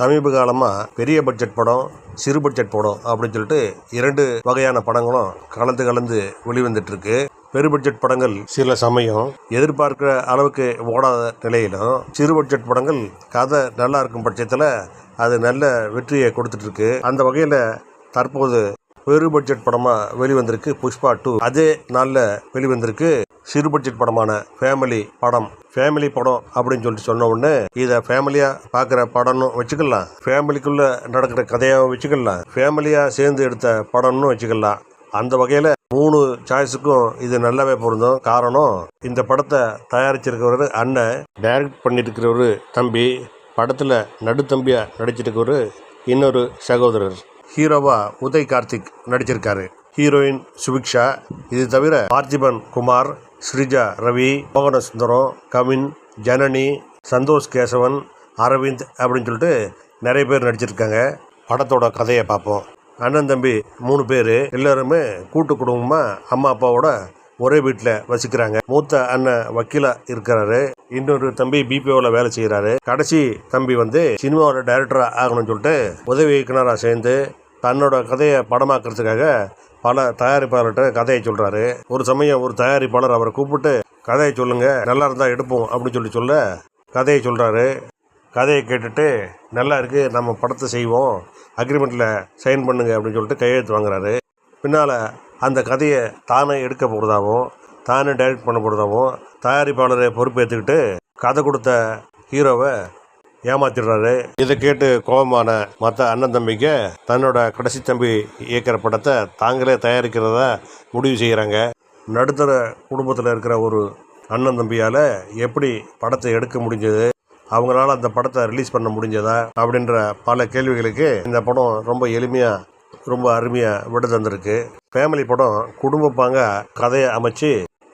சமீப காலமாக பெரிய பட்ஜெட் படம் சிறு பட்ஜெட் படம் அப்படின்னு சொல்லிட்டு இரண்டு வகையான படங்களும் கலந்து கலந்து வெளிவந்துட்டு இருக்கு பெரு பட்ஜெட் படங்கள் சில சமயம் எதிர்பார்க்கிற அளவுக்கு ஓடாத நிலையிலும் சிறு பட்ஜெட் படங்கள் கதை நல்லா இருக்கும் பட்சத்தில் அது நல்ல வெற்றியை கொடுத்துட்ருக்கு அந்த வகையில் தற்போது பெரு பட்ஜெட் படமாக வெளிவந்திருக்கு. புஷ்பா டூ அதே நாளில் வெளிவந்திருக்கு. சிறு பட்ஜெட் படமான ஃபேமிலி படம். ஃபேமிலி படம் அப்படின்னு சொல்லிட்டு சொன்ன உடனே இதை ஃபேமிலியாக பார்க்குற படம்னு வச்சுக்கலாம். ஃபேமிலிக்குள்ளே நடக்கிற கதையாகவும் வச்சுக்கலாம். ஃபேமிலியாக சேர்ந்து எடுத்த படம்னு வச்சுக்கலாம். அந்த வகையில் மூணு சாய்ஸுக்கும் இது நல்லாவே பொருந்தும். காரணம் இந்த படத்தை தயாரிச்சிருக்கிறவர் அண்ணன் டைரக்ட் பண்ணியிருக்கிறவர் தம்பி படத்தில் நடுத்தம்பியாக நடிச்சிருக்கிறவர் இன்னொரு சகோதரர். ஹீரோவா உதய் கார்த்திக் நடிச்சிருக்காரு. ஹீரோயின் சுபிக்ஷா. இது தவிர பார்த்திபன் குமார் ஸ்ரீஜா ரவி மோகன சுந்தரம் கவின் ஜனனி சந்தோஷ் கேசவன் அரவிந்த் அப்படின்னு சொல்லிட்டு நிறைய பேர் நடிச்சிருக்காங்க. படத்தோட கதையை பார்ப்போம். அண்ணன் தம்பி மூணு பேர் எல்லாருமே கூட்டு குடும்பமாக அம்மா அப்பாவோட ஒரே வீட்டில் வசிக்கிறாங்க. மூத்த அண்ணன் வக்கீலா இருக்கிறாரு. இன்னொரு தம்பி பிபிஓவில் வேலை செய்கிறாரு கடைசி தம்பி வந்து சினிமாவோட டைரக்டராக ஆகணும்னு சொல்லிட்டு உதவி இயக்குனராக சேர்ந்து தன்னோட கதையை படமாக்குறதுக்காக பல தயாரிப்பாளர்கிட்ட கதையை சொல்கிறாரு ஒரு சமயம் ஒரு தயாரிப்பாளர் அவரை கூப்பிட்டு கதையை சொல்லுங்கள் நல்லா இருந்தால் எடுப்போம் அப்படின்னு சொல்லி சொல்ல கதையை சொல்கிறாரு கதையை கேட்டுட்டு நல்லா இருக்குது நம்ம படத்தை செய்வோம் அக்ரிமெண்ட்டில் சைன் பண்ணுங்க அப்படின்னு சொல்லிட்டு கையெழுத்து வாங்குறாரு. பின்னால் அந்த கதையை தானே எடுக்க போகிறதாகவும் தானே டைரக்ட் பண்ண போகிறதாகவும் தயாரிப்பாளரை பொறுப்பேற்றுக்கிட்டு கதை கொடுத்த ஹீரோவை ஏமாத்திடுறாரு. இதை கேட்டு கோபமான மற்ற அண்ணன் தம்பிக்கு தன்னோட கடைசி தம்பி இயக்கிற படத்தை தாங்களே தயாரிக்கிறதா முடிவு செய்கிறாங்க நடுத்தர குடும்பத்தில் இருக்கிற ஒரு அண்ணன் தம்பியால் எப்படி படத்தை எடுக்க முடிஞ்சது அவங்களால அந்த படத்தை ரிலீஸ் பண்ண முடிஞ்சதா அப்படின்ற பல கேள்விகளுக்கு இந்த படம் ரொம்ப எளிமையாக ரொம்ப அருமையாக விட தந்திருக்கு. ஃபேமிலி படம் குடும்ப பாங்க கதையை அமைச்சு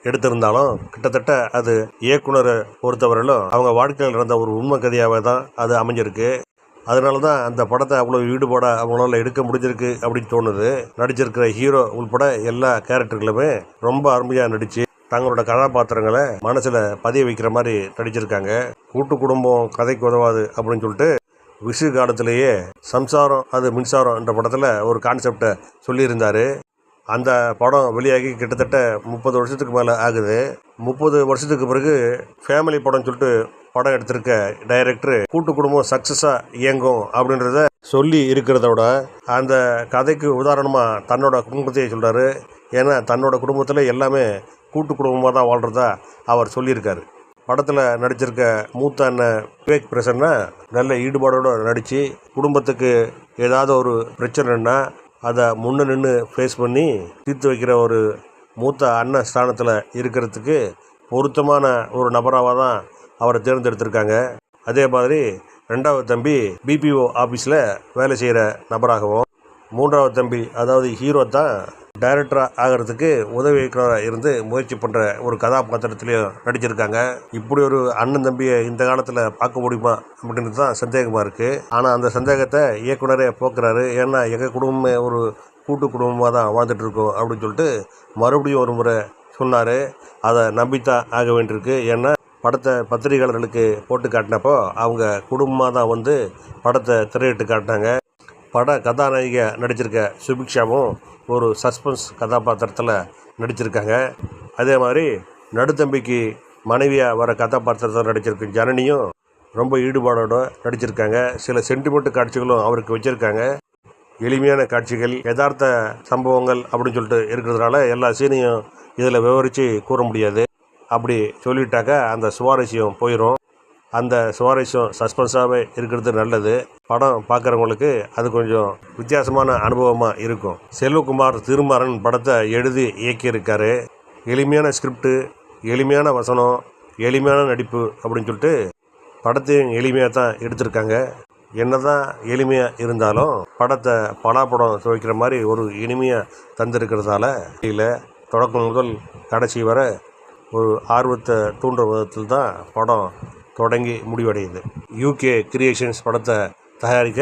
எடுத்திருந்தாலும் கிட்டத்தட்ட அது இயக்குனரை பொறுத்தவரையிலும் அவங்க வாழ்க்கையில் நடந்த ஒரு உண்மை கதையாகவே தான் அது அமைஞ்சிருக்கு. அதனால தான் அந்த படத்தை அவ்வளோ ஈடுபாட அவங்களால எடுக்க முடிஞ்சிருக்கு அப்படின்னு தோணுது. நடிச்சிருக்கிற ஹீரோ உள்பட எல்லா கேரக்டர்களுமே ரொம்ப அருமையாக நடித்து தங்களோட கதாபாத்திரங்களை மனசில் பதிய வைக்கிற மாதிரி நடிச்சிருக்காங்க. கூட்டு குடும்பம் கதைக்கு உதவாது அப்படின்னு சொல்லிட்டு விஷு காலத்திலேயே சம்சாரம் அது மின்சாரம் என்ற படத்தில் ஒரு கான்செப்டை சொல்லியிருந்தார். அந்த படம் வெளியாகி கிட்டத்தட்ட முப்பது வருஷத்துக்கு மேலே ஆகுது. முப்பது வருஷத்துக்கு பிறகு ஃபேமிலி படம் சொல்லிட்டு படம் எடுத்திருக்க டைரக்டர் கூட்டு குடும்பம் சக்ஸஸாக இயங்கும் அப்படின்றத சொல்லி இருக்கிறதோட அந்த கதைக்கு உதாரணமாக தன்னோட குடும்பத்தையே சொல்கிறாரு ஏன்னா தன்னோட குடும்பத்தில் எல்லாமே கூட்டு குடும்பமாக தான் வாழ்கிறதா அவர் சொல்லியிருக்காரு. படத்தில் நடிச்சிருக்க மூத்த அண்ணன் விவேக் பிரசன்னா நல்ல ஈடுபாடோடு நடித்து குடும்பத்துக்கு ஏதாவது ஒரு பிரச்சனைன்னா அதை முன்ன நின்று ஃபேஸ் பண்ணி தீர்த்து வைக்கிற ஒரு மூத்த அண்ணன் ஸ்தானத்தில் இருக்கிறதுக்கு பொருத்தமான ஒரு நபராக தான் அவரை தேர்ந்தெடுத்திருக்காங்க. அதே மாதிரி ரெண்டாவது தம்பி பிபிஓ ஆஃபீஸில் வேலை செய்கிற நபராகவும் மூன்றாவது தம்பி அதாவது ஹீரோ தான் டைரக்டராக ஆகிறதுக்கு உதவி இயக்குனராக இருந்து முயற்சி பண்ணுற ஒரு கதாபாத்திரத்திலையும் நடிச்சிருக்காங்க. இப்படி ஒரு அண்ணன் தம்பியை இந்த காலத்தில் பார்க்க முடியுமா அப்படின்னு தான் சந்தேகமாக இருக்குது ஆனால் அந்த சந்தேகத்தை இயக்குனரே போக்குறாரு. ஏன்னா எங்கள் குடும்பமே ஒரு கூட்டு குடும்பமாக தான் வாழ்ந்துட்டுருக்கோம் அப்படின்னு சொல்லிட்டு மறுபடியும் ஒரு முறை சொன்னார். அதை நம்பித்தான் ஆக வேண்டியிருக்கு. ஏன்னா படத்தை பத்திரிகையாளர்களுக்கு போட்டு காட்டினப்போ அவங்க குடும்பமாக தான் வந்து படத்தை திரையிட்டு காட்டினாங்க. பட கதாநாயகியா நடிச்சிருக்க சுபிக்ஷாவும் ஒரு சஸ்பென்ஸ் கதாபாத்திரத்தில் நடிச்சிருக்காங்க. அதே மாதிரி நடுத்தம்பிக்கு மனைவியாக வர கதாபாத்திரத்தில் நடிச்சிருக்க ஜனனியும் ரொம்ப ஈடுபாடோட நடிச்சிருக்காங்க. சில சென்டிமெண்ட் காட்சிகளும் அவருக்கு வச்சுருக்காங்க. எளிமையான காட்சிகள் யதார்த்த சம்பவங்கள் அப்படின்னு சொல்லிட்டு இருக்கிறதுனால எல்லா சீனையும் இதில் விவரித்து கூற முடியாது. அப்படி சொல்லிட்டாக்க அந்த சுவாரஸ்யம் போயிடும் அந்த சுவாரஸ்யம் சஸ்பென்ஸாகவே இருக்கிறது நல்லது. படம் பார்க்குறவங்களுக்கு அது கொஞ்சம் வித்தியாசமான அனுபவமாக இருக்கும். செல்வகுமார் திருமாறன் படத்தை எழுதி இயக்கியிருக்காரு. எளிமையான ஸ்கிரிப்டு எளிமையான வசனம் எளிமையான நடிப்பு அப்படின்னு சொல்லிட்டு படத்தையும் எளிமையாக தான் எடுத்திருக்காங்க. என்ன தான் எளிமையாக இருந்தாலும் படத்தை பலாப்படம் துவைக்கிற மாதிரி ஒரு இனிமையாக தந்திருக்கிறதால இல்லை தொடக்கம் முதல் கடைசி வரை ஒரு ஆர்வத்தை தூண்டுற விதத்தில் தான் படம். தொடங்கி முடிவடையுது. யூகே கிரியேஷன்ஸ் படத்தை தயாரிக்க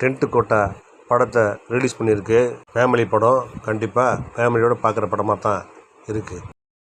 டென்ட்டு கோட்டா படத்தை ரிலீஸ் பண்ணியிருக்கு. ஃபேமிலி படம் கண்டிப்பாக ஃபேமிலியோடு பார்க்குற படமாக தான் இருக்குது